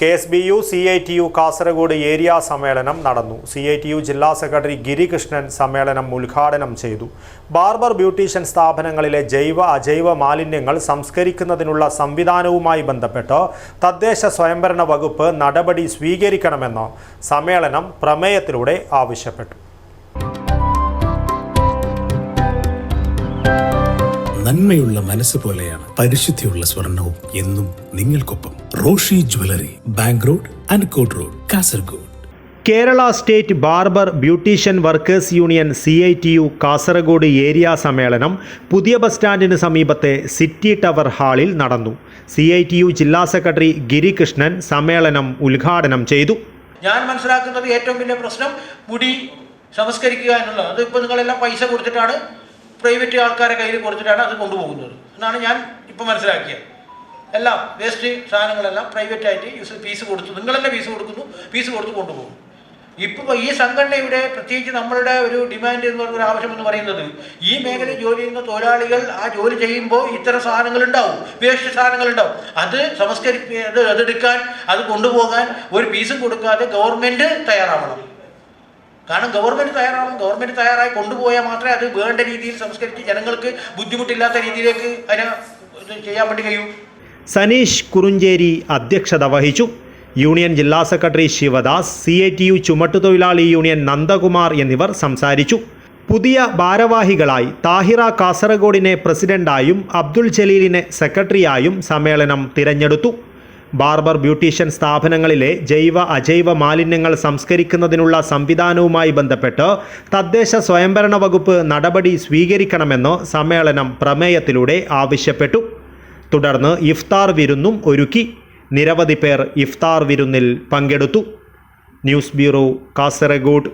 K S B U C I T U Kasaragod area സമ്മേളനം നടന്നു. C I T U ജില്ലാ secretary Girikrishnan സമ്മേളനം ഉദ്ഘാടനം ചെയ്തു. ബാർബർ ബ്യൂട്ടീഷ്യൻ സ്ഥാപനങ്ങളിലെ ജൈവ അജൈവ മാലിന്യങ്ങൾ സംസ്കരിക്കുന്നതിനുള്ള സംവിധാനവുമായി ബന്ധപ്പെട്ട് തദ്ദേശ സ്വയംഭരണ വകുപ്പ് നടപടി സ്വീകരിക്കണമെന്ന് സമ്മേളനം പ്രമേയത്തിലൂടെ ആവശ്യപ്പെട്ടു. നന്മയുള്ള മനസ്സ് പോലെയാണ് പരിശുദ്ധിയുള്ള സ്വർണവും എന്നും നിങ്ങൾക്കൊപ്പം. Roshi jewellery bank road അൻകോട്ട് road Kasaragod. Kerala state barber beautician workers union C I T U Kasaragod area സമ്മേളനം പുതിയ ബസ് സ്റ്റാൻഡിന് സമീപത്തെ സിറ്റി ടവർ ഹാളിൽ നടന്നു. സി ഐ ടി യു ജില്ലാ സെക്രട്ടറി ഗിരികൃഷ്ണൻ സമ്മേളനം ഉദ്ഘാടനം ചെയ്തു. ഞാൻ മനസ്സിലാക്കുന്നത് ഏറ്റവും വലിയ പ്രശ്നം മുടി സംസ്കരിക്കുക എന്നുള്ളത് അതിപ്പോൾ നിങ്ങളെല്ലാം പൈസ കൊടുത്തിട്ടാണ് പ്രൈവറ്റ് ആൾക്കാരെ കയ്യിൽ കൊടുത്തിട്ടാണ് അത് കൊണ്ടുപോകുന്നത്. എന്നാണ് ഞാൻ ഇപ്പോൾ മനസ്സിലാക്കിയത്. എല്ലാം വേസ്റ്റ് സാധനങ്ങളെല്ലാം പ്രൈവറ്റ് ആയിട്ട് യൂസ് ഫീസ് കൊടുത്തു. നിങ്ങളെല്ലാം ഫീസ് കൊടുക്കുന്നു? ഫീസ് കൊടുത്ത് കൊണ്ടുപോകും. ഇപ്പോൾ ഈ സംഘടനയുടെ പ്രത്യേകിച്ച് നമ്മളുടെ ഒരു ഡിമാൻഡ് എന്ന് പറയുന്ന ഒരു ആവശ്യം എന്ന് പറയുന്നത് ഈ മേഖലയിൽ ജോലി ചെയ്യുന്ന തൊഴിലാളികൾ ആ ജോലി ചെയ്യുമ്പോൾ ഇത്തരം സാധനങ്ങൾ ഉണ്ടാവും വേസ്റ്റ് സാധനങ്ങൾ ഉണ്ടാവും അത് സംസ്കരിപ്പി അത് അതെടുക്കാൻ അത് കൊണ്ടുപോകാൻ ഒരു ഫീസും കൊടുക്കാതെ ഗവൺമെന്റ് തയ്യാറാവണം. കാരണം ഗവൺമെന്റ് തയ്യാറാവണം. ഗവൺമെന്റ് തയ്യാറായി കൊണ്ടുപോയാൽ മാത്രമേ അത് വേണ്ട രീതിയിൽ സംസ്കരിച്ച് ജനങ്ങൾക്ക് ബുദ്ധിമുട്ടില്ലാത്ത രീതിയിലേക്ക് അതിനെ ചെയ്യാൻ വേണ്ടി കഴിയൂ. സനീഷ് കുറുഞ്ചേരി അധ്യക്ഷത വഹിച്ചു. യൂണിയൻ ജില്ലാ secretary Shivadas C I T U ചുമട്ടുതൊഴിലാളി union Nandakumar എന്നിവർ സംസാരിച്ചു. പുതിയ ഭാരവാഹികളായി താഹിറ കാസർഗോഡിനെ പ്രസിഡന്റായും അബ്ദുൾ ജലീലിനെ സെക്രട്ടറിയായും സമ്മേളനം തിരഞ്ഞെടുത്തു. ബാർബർ ബ്യൂട്ടീഷ്യൻ സ്ഥാപനങ്ങളിലെ ജൈവ അജൈവ മാലിന്യങ്ങൾ സംസ്കരിക്കുന്നതിനുള്ള സംവിധാനവുമായി ബന്ധപ്പെട്ട് തദ്ദേശ സ്വയംഭരണ വകുപ്പ് നടപടി സ്വീകരിക്കണമെന്ന് സമ്മേളനം പ്രമേയത്തിലൂടെ ആവശ്യപ്പെട്ടു. തുടർന്ന് ഇഫ്താർ വിരുന്നും ഒരുക്കി. നിരവധി പേർ ഇഫ്താർ വിരുന്നിൽ പങ്കെടുത്തു. News bureau Kasaragod.